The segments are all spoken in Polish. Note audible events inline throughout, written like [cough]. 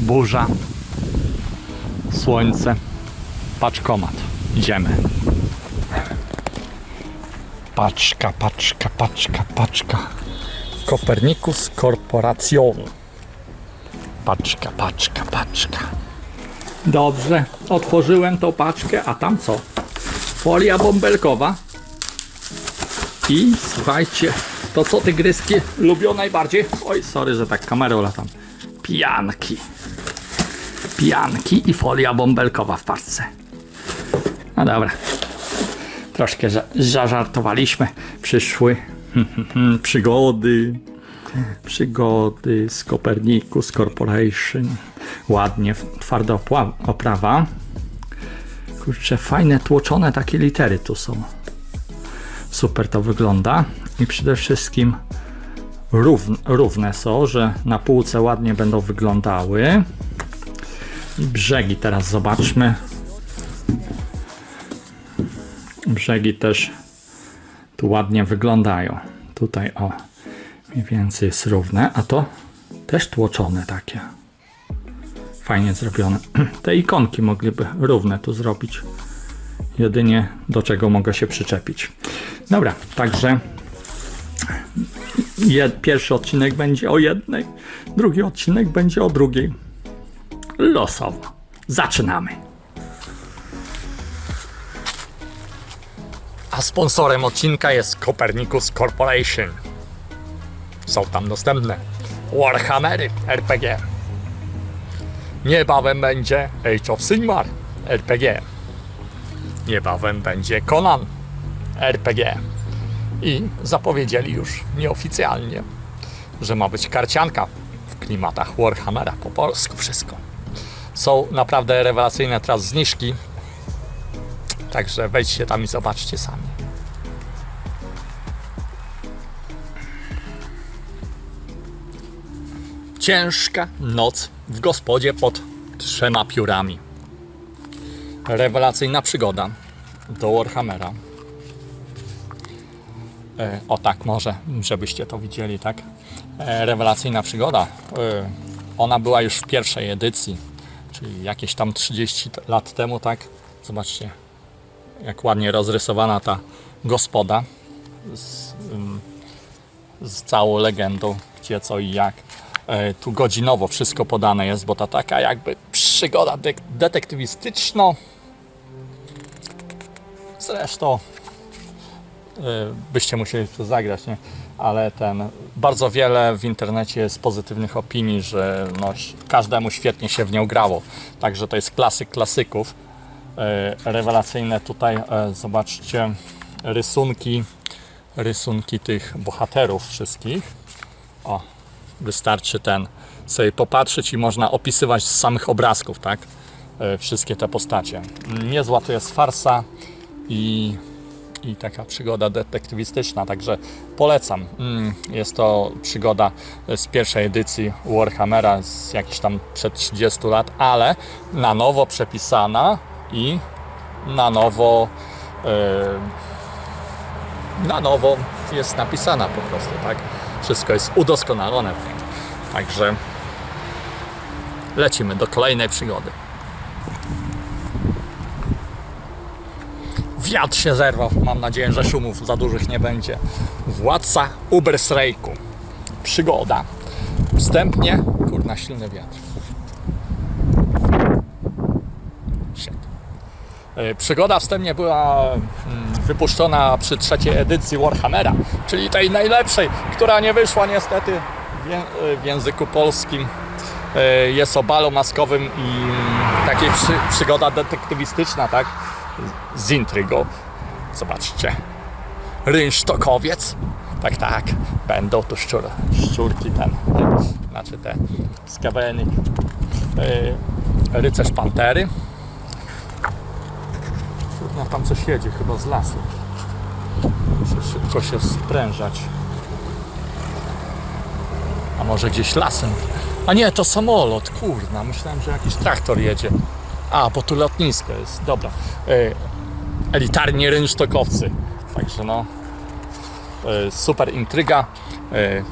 Burza, słońce, paczkomat. Idziemy. Paczka, paczka, paczka, paczka. Kopernikus Corporation. Paczka, paczka, paczka. Dobrze, otworzyłem tą paczkę, a tam co? Folia bąbelkowa. I słuchajcie, to co tygryski lubią najbardziej? Oj, sorry, że tak kamerą latam. Pijanki. Pijanki i folia bąbelkowa w paczce. No dobra. Troszkę za, zażartowaliśmy. Przyszły [laughs] przygody. Przygody z Copernicus Corporation. Ładnie, twarda oprawa. Kurczę, fajne, tłoczone takie litery tu są. Super to wygląda. I przede wszystkim równe, równe są, że na półce ładnie będą wyglądały. I brzegi teraz zobaczmy. Brzegi też tu ładnie wyglądają. Tutaj o, mniej więcej jest równe, a to też tłoczone takie. Fajnie zrobione. [clears throat] Te ikonki mogliby równe tu zrobić. Jedynie do czego mogę się przyczepić. Dobra, także jed, pierwszy odcinek będzie o jednej, drugi odcinek będzie o drugiej. Losowo. Zaczynamy. A sponsorem odcinka jest Copernicus Corporation. Są tam dostępne Warhammery RPG. Niebawem będzie Age of Sigmar RPG. Niebawem będzie Conan RPG. I zapowiedzieli już nieoficjalnie, że ma być karcianka w klimatach Warhammera. Po polsku wszystko. Są naprawdę rewelacyjne teraz zniżki. Także wejdźcie tam i zobaczcie sami. Ciężka noc w gospodzie pod trzema piórami. Rewelacyjna przygoda do Warhammera. E, o tak może, żebyście to widzieli, tak? E, rewelacyjna przygoda. E, ona była już w pierwszej edycji, czyli jakieś tam 30 t- lat temu, tak? Zobaczcie, jak ładnie rozrysowana ta gospoda z, z całą legendą, gdzie co i jak. Tu godzinowo wszystko podane jest, bo to taka jakby przygoda de- detektywistyczno. Zresztą byście musieli to zagrać, nie? Ale ten, bardzo wiele w internecie jest pozytywnych opinii, że no, każdemu świetnie się w nią grało. Także to jest klasyk klasyków. Y, Rewelacyjne tutaj, e, zobaczcie, rysunki, rysunki tych bohaterów wszystkich. O, wystarczy ten sobie popatrzeć i można opisywać z samych obrazków, tak? E, Wszystkie te postacie. Niezła to jest farsa i i taka przygoda detektywistyczna, także polecam. Mm, Jest to przygoda z pierwszej edycji Warhammera z jakichś tam przed 30 lat, ale na nowo przepisana i na nowo e, na nowo jest napisana po prostu, tak? Wszystko jest udoskonalone. Także lecimy do kolejnej przygody. Wiatr się zerwał. Mam nadzieję, że szumów za dużych nie będzie. Władca Ubersrejku. Przygoda. Wstępnie. Kurna, silny wiatr. Shit. E, Przygoda wstępnie była mm, wypuszczona przy trzeciej edycji Warhammera, czyli tej najlepszej, która nie wyszła niestety w, w języku polskim. E, Jest o balu maskowym i mm, takiej przy, przygoda detektywistyczna, tak? Z intrygą. Zobaczcie. Rynsztokowiec. Tak, tak. Będą tu szczur, szczurki ten. Znaczy te skaweny. Yy, rycerz pantery. Trudno tam coś jedzie chyba z lasu. Muszę szybko się sprężać. A może gdzieś lasem? A nie, to samolot, kurna. Myślałem, że jakiś traktor jedzie. A, bo tu lotnisko jest. Dobra. E, elitarni rynsztokowcy. Także no. e, super intryga. E,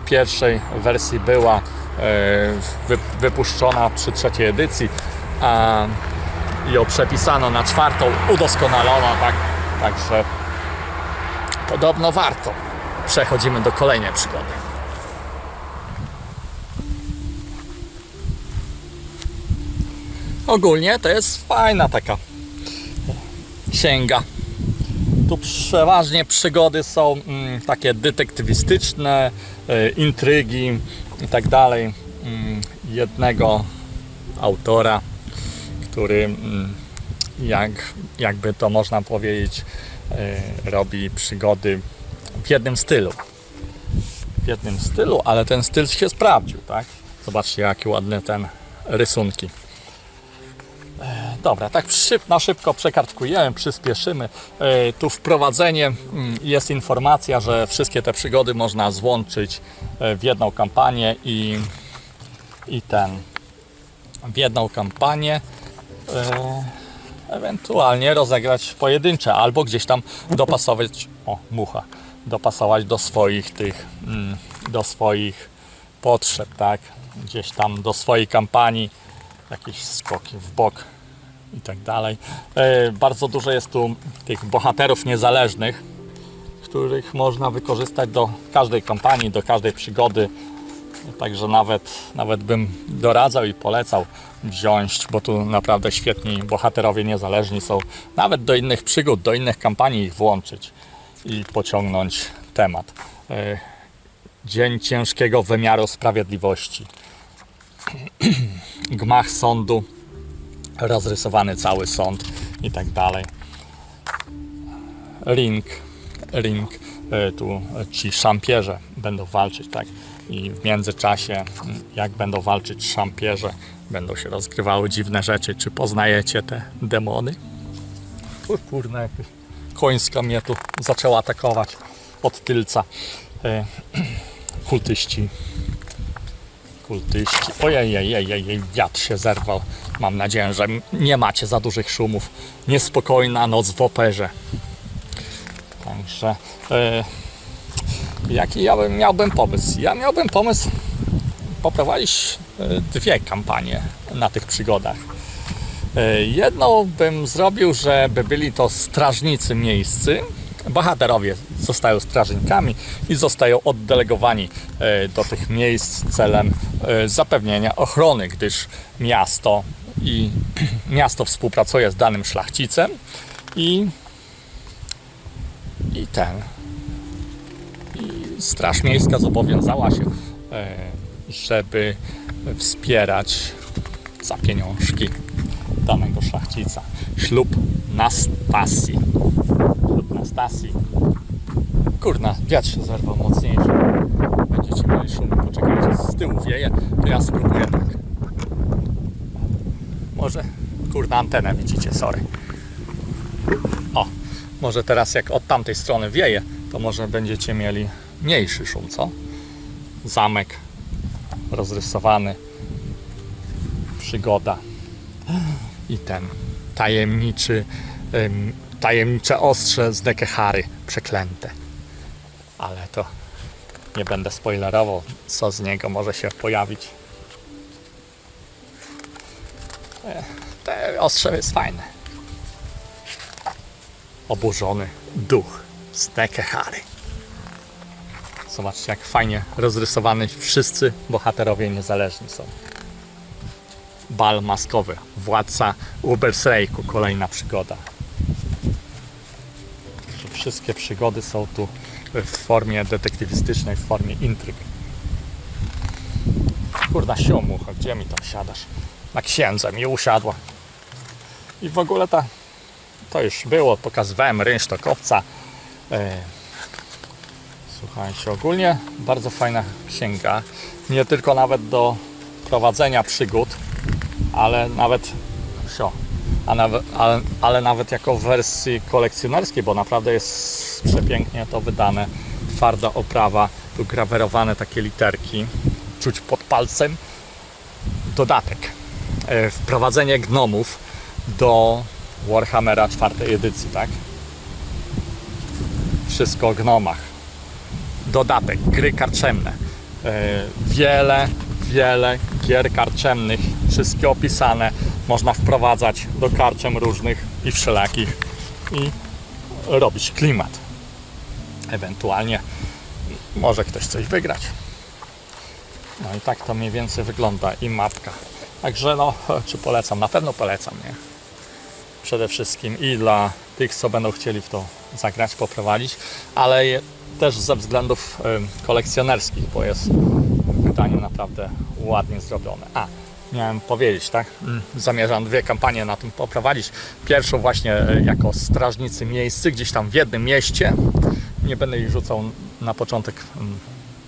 W pierwszej wersji była wy- wypuszczona przy trzeciej edycji, a ją przepisano na czwartą, udoskonalono, tak? Także podobno warto. Przechodzimy do kolejnej przygody. Ogólnie to jest fajna taka księga. Tu przeważnie przygody są mm, takie detektywistyczne, y, intrygi i tak dalej. Mm, jednego autora, który mm, jak, jakby to można powiedzieć, y, robi przygody w jednym stylu. W jednym stylu, ale ten styl się sprawdził, tak? Zobaczcie, jakie ładne ten rysunki. Dobra, tak szyb, na szybko przekartkujemy, przyspieszymy. E, Tu wprowadzenie mm, jest informacja, że wszystkie te przygody można złączyć e, w jedną kampanię i, i ten w jedną kampanię e, ewentualnie rozegrać pojedyncze albo gdzieś tam dopasować o mucha dopasować do swoich tych mm, do swoich potrzeb tak? Gdzieś tam do swojej kampanii. Jakieś skoki w bok i tak dalej. E, Bardzo dużo jest tu tych bohaterów niezależnych, których można wykorzystać do każdej kampanii, do każdej przygody. Także nawet, nawet bym doradzał i polecał wziąć, bo tu naprawdę świetni bohaterowie niezależni są. Nawet do innych przygód, do innych kampanii ich włączyć i pociągnąć temat. E, Dzień ciężkiego wymiaru sprawiedliwości. [clears throat] Gmach sądu rozrysowany cały sąd i tak dalej. Ring, ring, e, tu ci szampierze będą walczyć, tak? I w międzyczasie, m, jak będą walczyć szampierze, będą się rozgrywały dziwne rzeczy. Czy poznajecie te demony? O kurna, jakaś końska mnie tu zaczęła atakować od tylca. E, [clears throat] Kultyści kultyści. Ojej, ojej, ojej, wiatr się zerwał. Mam nadzieję, że nie macie za dużych szumów. Niespokojna noc w operze. Także e, jaki ja bym, miałbym pomysł? Ja miałbym pomysł poprowadzić e, dwie kampanie na tych przygodach. E, Jedną bym zrobił, żeby byli to strażnicy miejscy. Bohaterowie zostają strażnikami i zostają oddelegowani do tych miejsc celem zapewnienia ochrony, gdyż miasto i [clears throat] miasto współpracuje z danym szlachcicem i, i ten i Straż Miejska zobowiązała się, e, żeby wspierać za pieniążki danego szlachcica. Ślub Nastasji. Ślub Nastasji. Kurna, wiatr się zerwał mocniejszy. Będziecie mieli szum. Poczekajcie, z tyłu wieje, to ja spróbuję tak. Może, kurna, antenę widzicie, sorry. O, może teraz jak od tamtej strony wieje, to może będziecie mieli mniejszy szum, co? Zamek rozrysowany, przygoda i ten tajemniczy, em, tajemnicze ostrze z Nekehary przeklęte. Ale to nie będę spoilerował, co z niego może się pojawić. E, Te ostrze jest fajne. Oburzony duch z Nekehary. Zobaczcie, jak fajnie rozrysowany wszyscy bohaterowie niezależni są. Bal maskowy, władca Ubersreiku, kolejna przygoda. Wszystkie przygody są tu w formie detektywistycznej, w formie intryg. Kurna siomucha, gdzie mi tam siadasz? Na księdza mi usiadła. I w ogóle ta, to już było, pokazywałem rynsztokowca. E, Słuchajcie, ogólnie bardzo fajna księga. Nie tylko nawet do prowadzenia przygód, ale nawet sio, ale, ale nawet jako w wersji kolekcjonerskiej, bo naprawdę jest przepięknie to wydane. Twarda oprawa, tu grawerowane takie literki, czuć pod palcem. Dodatek. E, Wprowadzenie gnomów do Warhammera czwartej edycji, tak? wszystko o gnomach. Dodatek, gry karczemne. E, Wiele, wiele gier karczemnych, wszystkie opisane. Można wprowadzać do karczem różnych i wszelakich i robić klimat. Ewentualnie może ktoś coś wygrać. No i tak to mniej więcej wygląda i mapka. Także no, czy polecam? Na pewno polecam, nie? Przede wszystkim i dla tych, co będą chcieli w to zagrać, poprowadzić, ale też ze względów kolekcjonerskich, bo jest wydanie naprawdę ładnie zrobione. A, miałem powiedzieć, tak? Mm, Zamierzam dwie kampanie na tym poprowadzić. Pierwszą właśnie e, jako strażnicy miejscy, gdzieś tam w jednym mieście. Nie będę ich rzucał na początek mm,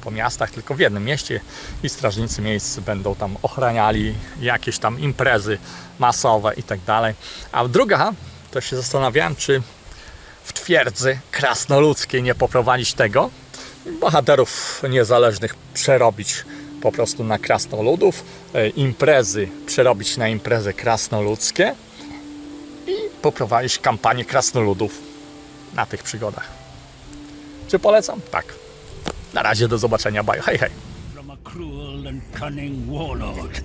po miastach, tylko w jednym mieście i strażnicy miejscy będą tam ochraniali jakieś tam imprezy masowe i tak dalej. A druga, to się zastanawiałem, czy w twierdzy krasnoludzkiej nie poprowadzić tego, bohaterów niezależnych przerobić po prostu na krasnoludów, e, imprezy przerobić na imprezy krasnoludzkie i poprowadzić kampanię krasnoludów na tych przygodach. Czy polecam? Tak. Na razie do zobaczenia. Bye. Hej, hej. from a cruel and cunning warlord,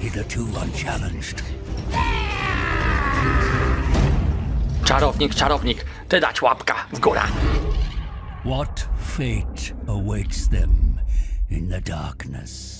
hitherto unchallenged. Czarownik, czarownik, ty dać łapka w górę. What fate awaits them in the darkness?